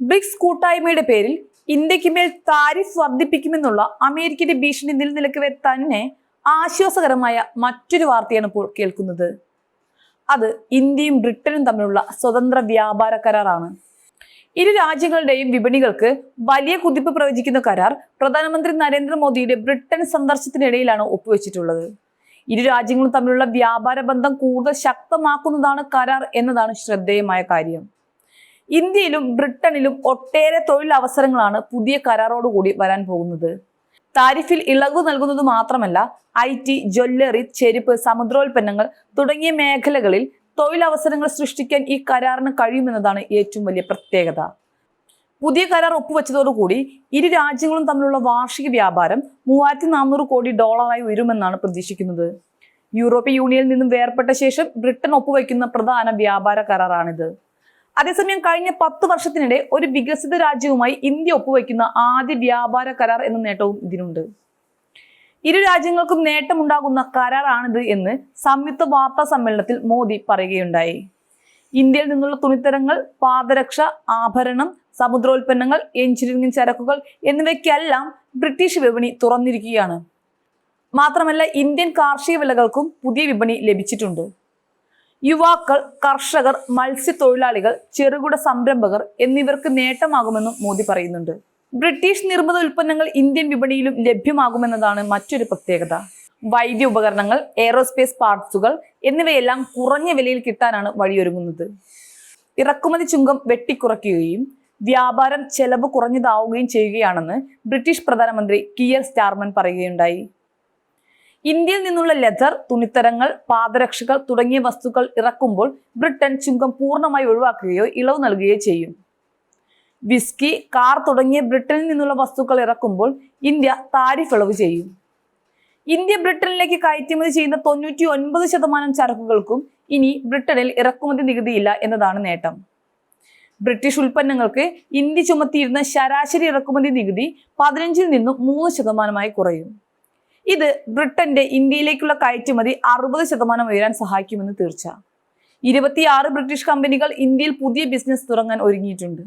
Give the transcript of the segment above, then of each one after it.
BRICS കൂട്ടായ്മയുടെ പേരിൽ ഇന്ത്യയ്ക്ക് മേൽ താരിഫ് വർദ്ധിപ്പിക്കുമെന്നുള്ള അമേരിക്കയുടെ ഭീഷണി നിലനിൽക്കവെ തന്നെ ആശ്വാസകരമായ മറ്റൊരു വാർത്തയാണ് ഇപ്പോൾ കേൾക്കുന്നത്. അത് ഇന്ത്യയും ബ്രിട്ടനും തമ്മിലുള്ള സ്വതന്ത്ര വ്യാപാര കരാറാണ്. ഇരു രാജ്യങ്ങളുടെയും വിപണികൾക്ക് വലിയ കുതിപ്പ് പ്രവചിക്കുന്ന കരാർ പ്രധാനമന്ത്രി നരേന്ദ്രമോദിയുടെ ബ്രിട്ടൻ സന്ദർശനത്തിനിടയിലാണ് ഒപ്പുവെച്ചിട്ടുള്ളത്. ഇരു രാജ്യങ്ങളും തമ്മിലുള്ള വ്യാപാര ബന്ധം കൂടുതൽ ശക്തമാക്കുന്നതാണ് കരാർ എന്നതാണ് ശ്രദ്ധേയമായ കാര്യം. ഇന്ത്യയിലും ബ്രിട്ടനിലും ഒട്ടേറെ തൊഴിലവസരങ്ങളാണ് പുതിയ കരാറോടുകൂടി വരാൻ പോകുന്നത്. താരിഫിൽ ഇളവ് നൽകുന്നത് മാത്രമല്ല ഐ ടി ജ്വല്ലറി ചെരുപ്പ് സമുദ്രോൽപ്പന്നങ്ങൾ തുടങ്ങിയ മേഖലകളിൽ തൊഴിലവസരങ്ങൾ സൃഷ്ടിക്കാൻ ഈ കരാറിന് കഴിയുമെന്നതാണ് ഏറ്റവും വലിയ പ്രത്യേകത. പുതിയ കരാർ ഒപ്പുവെച്ചതോടുകൂടി ഇരു രാജ്യങ്ങളും തമ്മിലുള്ള വാർഷിക വ്യാപാരം മൂവായിരത്തി നാനൂറ് കോടി ഡോളറായി ഉയരുമെന്നാണ് പ്രതീക്ഷിക്കുന്നത്. യൂറോപ്യൻ യൂണിയനിൽ നിന്നും വേർപെട്ട ശേഷം ബ്രിട്ടൻ ഒപ്പുവെക്കുന്ന പ്രധാന വ്യാപാര കരാറാണിത്. അതേസമയം കഴിഞ്ഞ പത്ത് വർഷത്തിനിടെ ഒരു വികസിത രാജ്യവുമായി ഇന്ത്യ ഒപ്പുവയ്ക്കുന്ന ആദ്യ വ്യാപാര കരാർ എന്ന നേട്ടവും ഇതിനുണ്ട്. ഇരു രാജ്യങ്ങൾക്കും നേട്ടമുണ്ടാകുന്ന കരാറാണിത് എന്ന് സംയുക്ത വാർത്താ സമ്മേളനത്തിൽ മോദി പറയുകയുണ്ടായി. ഇന്ത്യയിൽ നിന്നുള്ള തുണിത്തരങ്ങൾ പാദരക്ഷ ആഭരണം സമുദ്രോൽപ്പന്നങ്ങൾ എഞ്ചിനീയറിംഗ് ചരക്കുകൾ എന്നിവയ്ക്കെല്ലാം ബ്രിട്ടീഷ് വിപണി തുറന്നിരിക്കുകയാണ്. മാത്രമല്ല ഇന്ത്യൻ കാർഷിക വിളകൾക്കും പുതിയ വിപണി ലഭിച്ചിട്ടുണ്ട്. യുവാക്കൾ കർഷകർ മത്സ്യത്തൊഴിലാളികൾ ചെറുകിട സംരംഭകർ എന്നിവർക്ക് നേട്ടമാകുമെന്നും മോദി പറയുന്നുണ്ട്. ബ്രിട്ടീഷ് നിർമ്മിത ഉൽപ്പന്നങ്ങൾ ഇന്ത്യൻ വിപണിയിലും ലഭ്യമാകുമെന്നതാണ് മറ്റൊരു പ്രത്യേകത. വൈദ്യ ഉപകരണങ്ങൾ എയറോസ്പേസ് പാർട്സുകൾ എന്നിവയെല്ലാം കുറഞ്ഞ വിലയിൽ കിട്ടാനാണ് വഴിയൊരുങ്ങുന്നത്. ഇറക്കുമതി ചുങ്കം വെട്ടിക്കുറയ്ക്കുകയും വ്യാപാരം ചെലവ് കുറഞ്ഞതാവുകയും ചെയ്യുകയാണെന്ന് ബ്രിട്ടീഷ് പ്രധാനമന്ത്രി കിയർ സ്റ്റാർമൻ പറയുകയുണ്ടായി. ഇന്ത്യയിൽ നിന്നുള്ള ലെതർ തുണിത്തരങ്ങൾ പാദരക്ഷകൾ തുടങ്ങിയ വസ്തുക്കൾ ഇറക്കുമ്പോൾ ബ്രിട്ടൻ ചുങ്കം പൂർണമായി ഒഴിവാക്കുകയോ ഇളവ് നൽകുകയോ ചെയ്യും. വിസ്കി കാർ തുടങ്ങിയ ബ്രിട്ടനിൽ നിന്നുള്ള വസ്തുക്കൾ ഇറക്കുമ്പോൾ ഇന്ത്യ താരിഫ് ഇളവ് ചെയ്യും. ഇന്ത്യ ബ്രിട്ടനിലേക്ക് കയറ്റുമതി ചെയ്യുന്ന തൊണ്ണൂറ്റി ഒൻപത് ശതമാനം ചരക്കുകൾക്കും ഇനി ബ്രിട്ടനിൽ ഇറക്കുമതി നികുതിയില്ല എന്നതാണ് നേട്ടം. ബ്രിട്ടീഷ് ഉൽപ്പന്നങ്ങൾക്ക് ഇന്ത്യ ചുമത്തിയിരുന്ന ശരാശരി ഇറക്കുമതി നികുതി പതിനഞ്ചിൽ നിന്നും മൂന്ന് ശതമാനമായി കുറയും. ഇത് ബ്രിട്ടന്റെ ഇന്ത്യയിലേക്കുള്ള കയറ്റുമതി അറുപത് ശതമാനം ഉയരാൻ സഹായിക്കുമെന്ന് തീർച്ച. ഇരുപത്തിയാറ് ബ്രിട്ടീഷ് കമ്പനികൾ ഇന്ത്യയിൽ പുതിയ ബിസിനസ് തുടങ്ങാൻ ഒരുങ്ങിയിട്ടുണ്ട്.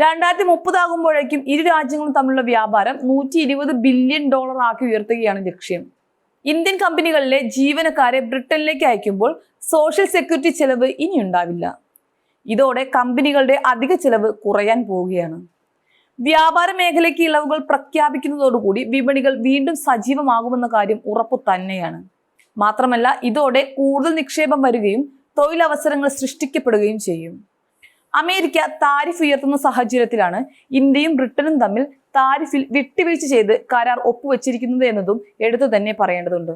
രണ്ടായിരത്തി മുപ്പതാകുമ്പോഴേക്കും ഇരു രാജ്യങ്ങളും തമ്മിലുള്ള വ്യാപാരം നൂറ്റി ഇരുപത് ബില്യൺ ഡോളർ ആക്കി ഉയർത്തുകയാണ് ലക്ഷ്യം. ഇന്ത്യൻ കമ്പനികളിലെ ജീവനക്കാരെ ബ്രിട്ടനിലേക്ക് അയക്കുമ്പോൾ സോഷ്യൽ സെക്യൂരിറ്റി ചെലവ് ഇനി ഉണ്ടാവില്ല ഇതോടെ കമ്പനികളുടെ അധിക ചെലവ് കുറയാൻ പോവുകയാണ്. വ്യാപാര മേഖലയ്ക്ക് ഇളവുകൾ പ്രഖ്യാപിക്കുന്നതോടുകൂടി വിപണികൾ വീണ്ടും സജീവമാകുമെന്ന കാര്യം ഉറപ്പു തന്നെയാണ്. മാത്രമല്ല ഇതോടെ കൂടുതൽ നിക്ഷേപം വരികയും തൊഴിലവസരങ്ങൾ സൃഷ്ടിക്കപ്പെടുകയും ചെയ്യും. അമേരിക്ക താരിഫ് ഉയർത്തുന്ന സാഹചര്യത്തിലാണ് ഇന്ത്യയും ബ്രിട്ടനും തമ്മിൽ താരിഫിൽ വിട്ടുവീഴ്ച ചെയ്ത് കരാർ ഒപ്പുവെച്ചിരിക്കുന്നത് എന്നതും എടുത്തു തന്നെ പറയേണ്ടതുണ്ട്.